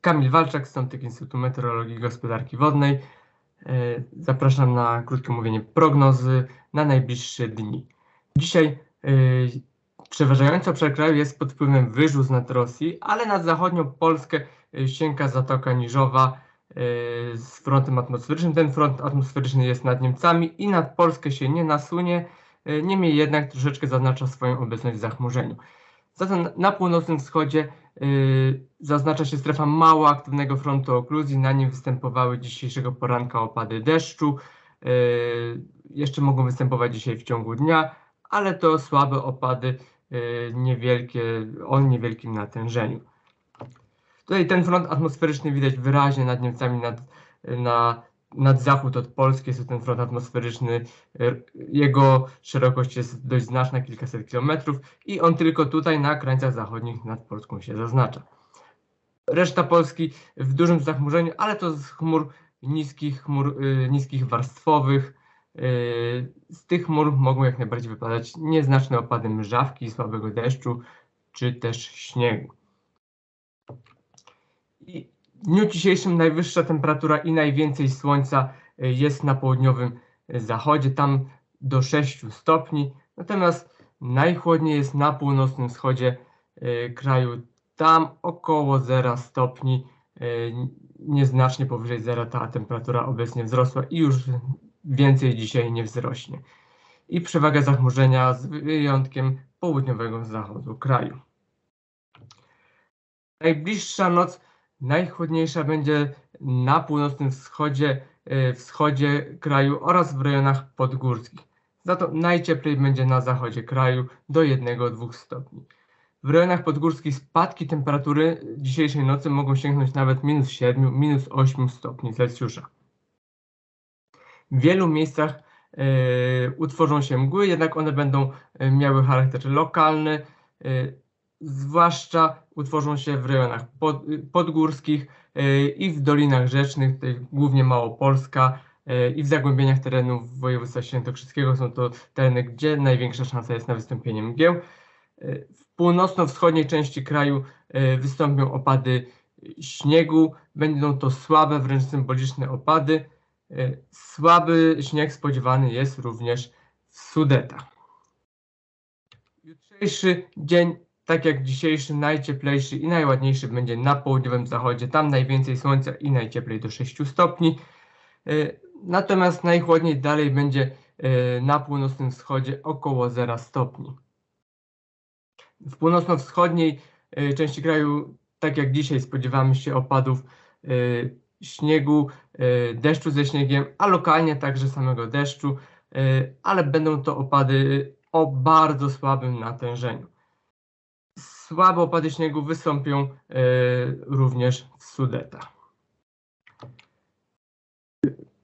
Kamil Walczak, Stątek Instytutu Meteorologii i Gospodarki Wodnej. E, Zapraszam na krótkie mówienie prognozy na najbliższe dni. Dzisiaj e, przeważający obszar kraju jest pod wpływem wyrzut nad Rosji, ale nad zachodnią Polskę e, sięga Zatoka Niżowa z frontem atmosferycznym. Ten front atmosferyczny jest nad Niemcami i nad Polskę się nie nasunie, niemniej jednak troszeczkę zaznacza swoją obecność w zachmurzeniu. Zatem na północnym wschodzie y, zaznacza się strefa mało aktywnego frontu okluzji. Na nim występowały dzisiejszego poranka opady deszczu. Y, jeszcze mogą występować dzisiaj w ciągu dnia, ale to słabe opady y, niewielkie, o niewielkim natężeniu. Tutaj ten front atmosferyczny widać wyraźnie nad Niemcami, nad, na, nad zachód od Polski jest to ten front atmosferyczny. y, Jego szerokość jest dość znaczna, kilkaset kilometrów i on tylko tutaj na krańcach zachodnich nad Polską się zaznacza. Reszta Polski w dużym zachmurzeniu, ale to z chmur niskich, chmur y, niskich warstwowych. Y, z tych chmur mogą jak najbardziej wypadać nieznaczne opady mrzawki, słabego deszczu czy też śniegu. I w dniu dzisiejszym najwyższa temperatura i najwięcej słońca y, jest na południowym y, zachodzie, tam do 6 stopni. Natomiast najchłodniej jest na północnym wschodzie y, kraju, tam około 0 stopni. Nieznacznie powyżej zera ta temperatura obecnie wzrosła i już więcej dzisiaj nie wzrośnie. I przewaga zachmurzenia z wyjątkiem południowego zachodu kraju. Najbliższa noc najchłodniejsza będzie na północnym wschodzie, e, wschodzie kraju oraz w rejonach podgórskich. Za to najcieplej będzie na zachodzie kraju do 1-2 stopni. W rejonach podgórskich spadki temperatury dzisiejszej nocy mogą sięgnąć nawet minus 7, minus 8 stopni Celsjusza. W wielu miejscach e, utworzą się mgły, jednak one będą e, miały charakter lokalny, zwłaszcza utworzą się w rejonach pod, podgórskich e, i w dolinach rzecznych, tutaj głównie Małopolska e, i w zagłębieniach terenów województwa świętokrzyskiego. Są to tereny, gdzie największa szansa jest na wystąpienie mgieł. E, W północno-wschodniej części kraju wystąpią opady śniegu. Będą to słabe, wręcz symboliczne opady. Słaby śnieg spodziewany jest również w Sudetach. Jutrzejszy dzień, tak jak dzisiejszy, najcieplejszy i najładniejszy będzie na południowym zachodzie. Tam najwięcej słońca i najcieplej do 6 stopni. E, Natomiast najchłodniej dalej będzie e, na północnym wschodzie około 0 stopni. W północno-wschodniej e, części kraju, tak jak dzisiaj, spodziewamy się opadów śniegu, deszczu ze śniegiem, a lokalnie także samego deszczu, ale będą to opady o bardzo słabym natężeniu. Słabe opady śniegu wystąpią e, również w Sudetach.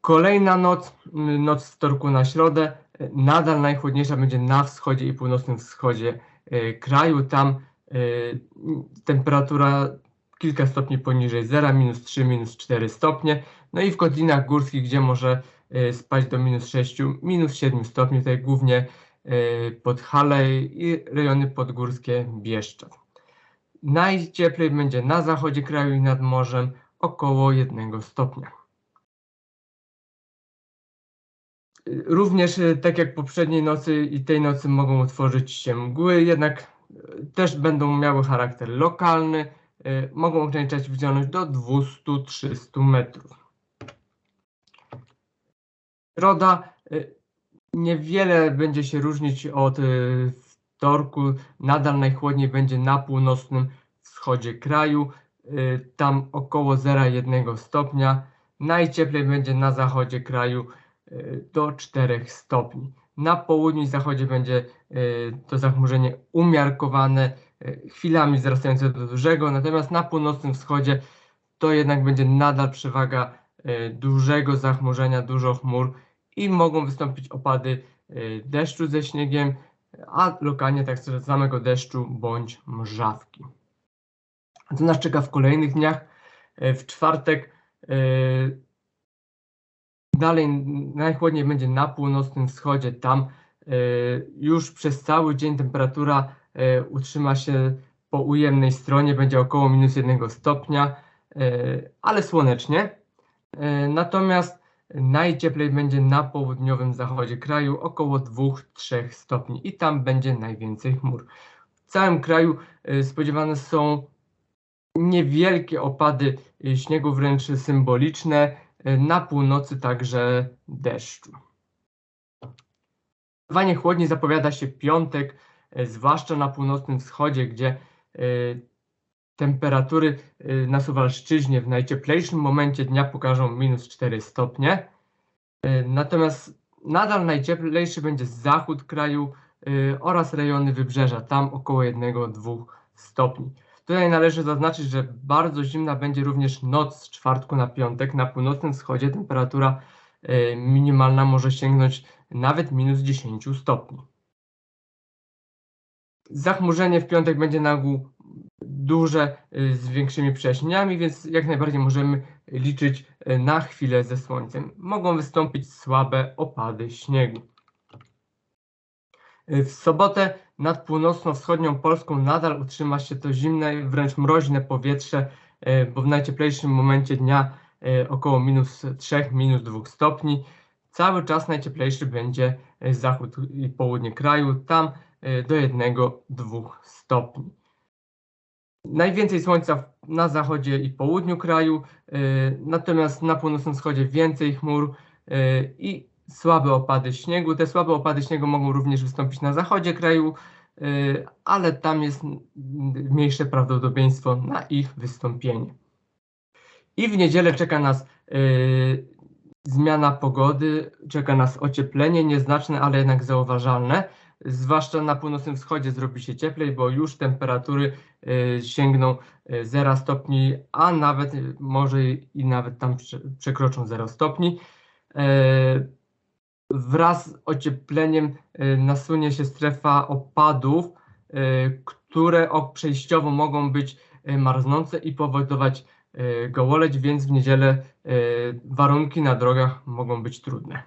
Kolejna noc, noc z wtorku na środę, nadal najchłodniejsza będzie na wschodzie i północnym wschodzie e, kraju. Tam e, temperatura kilka stopni poniżej zera, minus 3, minus 4 stopnie. No i w kotlinach górskich, gdzie może spać do minus 6, minus 7 stopni, tutaj głównie e, Podhale i rejony podgórskie Bieszczad. Najcieplej będzie na zachodzie kraju i nad morzem około 1 stopnia. Y, Również y, tak jak poprzedniej nocy i tej nocy mogą utworzyć się mgły, jednak y, też będą miały charakter lokalny, y, mogą ograniczać widzialność do 200-300 metrów. Środa y, niewiele będzie się różnić od y, wtorku, nadal najchłodniej będzie na północnym wschodzie kraju, y, tam około 0,1 stopnia, najcieplej będzie na zachodzie kraju y, do 4 stopni. Na południu i zachodzie będzie to zachmurzenie umiarkowane, chwilami wzrastające do dużego, natomiast na północnym wschodzie to jednak będzie nadal przewaga dużego zachmurzenia, dużo chmur i mogą wystąpić opady y, deszczu ze śniegiem, a lokalnie tak samego deszczu bądź mrzawki. Co nas czeka w kolejnych dniach? Y, W czwartek y, Dalej najchłodniej będzie na północnym wschodzie. Tam już przez cały dzień temperatura utrzyma się po ujemnej stronie, będzie około minus 1 stopnia. ale słonecznie. Natomiast najcieplej będzie na południowym zachodzie kraju, około 2-3 stopni i tam będzie najwięcej chmur. W całym kraju spodziewane są niewielkie opady śniegu, wręcz symboliczne, na północy także deszczu. Zdecydowanie chłodniej zapowiada się piątek, zwłaszcza na północnym wschodzie, gdzie temperatury e, na Suwalszczyźnie w najcieplejszym momencie dnia pokażą minus 4 stopnie. Natomiast nadal najcieplejszy będzie zachód kraju oraz rejony wybrzeża, tam około 1-2 stopni. Tutaj należy zaznaczyć, że bardzo zimna będzie również noc z czwartku na piątek. Na północnym wschodzie temperatura minimalna może sięgnąć nawet minus 10 stopni. Zachmurzenie w piątek będzie na ogół duże y, z większymi przejaśnieniami, więc jak najbardziej możemy liczyć y, na chwilę ze słońcem. Mogą wystąpić słabe opady śniegu. Y, w sobotę nad północno-wschodnią Polską nadal utrzyma się to zimne, wręcz mroźne powietrze, bo w najcieplejszym momencie dnia około minus 3, minus 2 stopni. Cały czas najcieplejszy będzie zachód i południe kraju, tam do 1-2 stopni. Najwięcej słońca na zachodzie i południu kraju, e, natomiast na północnym wschodzie więcej chmur i słabe opady śniegu. Te słabe opady śniegu mogą również wystąpić na zachodzie kraju, ale tam jest mniejsze prawdopodobieństwo na ich wystąpienie. I w niedzielę czeka nas Zmiana pogody, czeka nas ocieplenie, nieznaczne, ale jednak zauważalne. Zwłaszcza na północnym wschodzie zrobi się cieplej, bo już temperatury y, sięgną 0 y, stopni, a nawet y, może i nawet tam przekroczą 0 stopni. Wraz z ociepleniem nasunie się strefa opadów, które przejściowo mogą być marznące i powodować E, gołoleć, więc w niedzielę e, warunki na drogach mogą być trudne.